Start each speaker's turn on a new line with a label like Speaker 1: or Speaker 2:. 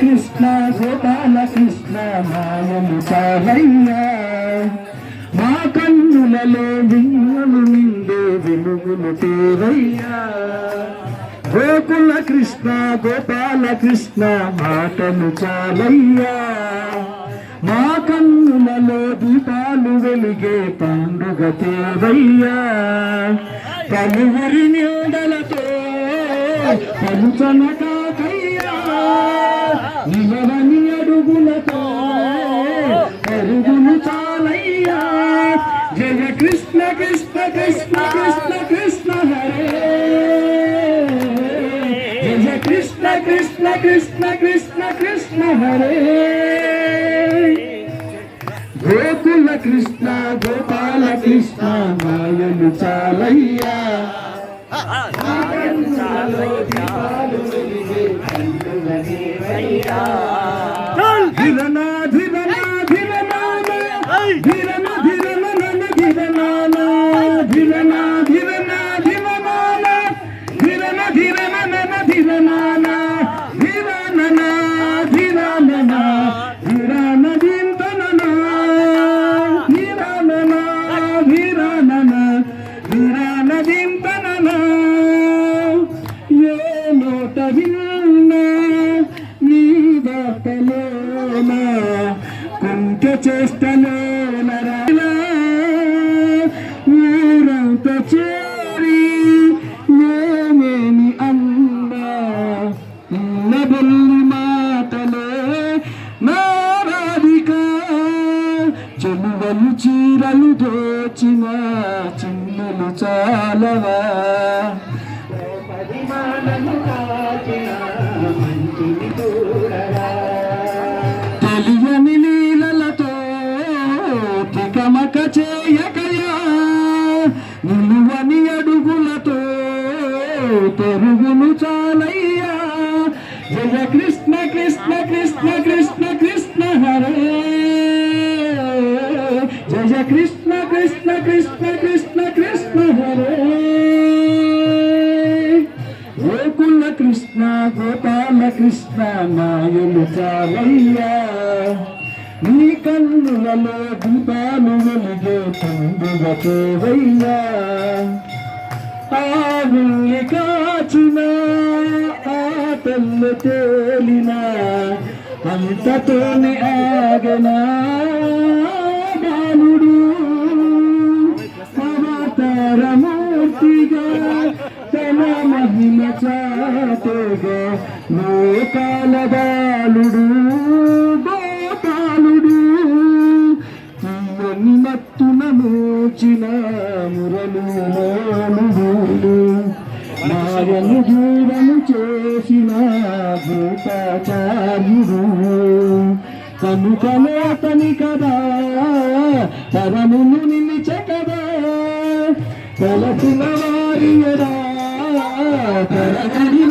Speaker 1: కృష్ణ గోపాల కృష్ణ మాయము చాలయ్యా మా కన్నులలో వింగలు నిండే వెలుగులు తేవయ్యా. గోకుల కృష్ణ గోపాల కృష్ణ మాటలు చాలయ్యా. మా కన్నులలో దీపాలు వెలిగే పండుగ తేవయ్యా పలువురి నీడలతో పలుచన కాకయ్యా నిలవని అడుగులతో అరుగులు చాలయ్యా. జయ కృష్ణ కృష్ణ కృష్ణ కృష్ణ కృష్ణ హరే. జయ కృష్ణ కృష్ణ కృష్ణ కృష్ణ కృష్ణ హరే. కృష్ణ గోపాల కృష్ణ మాయలు చాలయ్యా. ధిరనా మాటలోన కుంట చేష్టలోన ఊరంత చేరి నేనేమి అమ్మ బుల్లి మాటలే నారాధిక చెలువలు చీరలు దోచిన చిన్నలు చాలవా? పరిమాణము కాచిన గమక చేయకయా నిలువని అడుగులతో పెరుగులు చాలయ్యా. జయ కృష్ణ కృష్ణ కృష్ణ కృష్ణ కృష్ణ హరే. జయ కృష్ణ కృష్ణ కృష్ణ కృష్ణ కృష్ణ హరే. గోకుల కృష్ణ గోపాల కృష్ణ నాయలు చాలయ్యా. నీ కన్నులలో దీపాలు వెలిగే పండుగ చేవయ్యా. వెళ్ళి కాచిన ఆ ఆటలు తేలిన అంతతోనే ఆగనా బాలుడు. అవతారమూర్తిగా తన మహిమ చాటగా లోకాల బాలుడు. మురళులు మాయను దూరము చేసిన భూతాచార్యుడు కనుకలో అతని కదా తరములు నిలిచే కదా తలసిన వారియరా తలసిన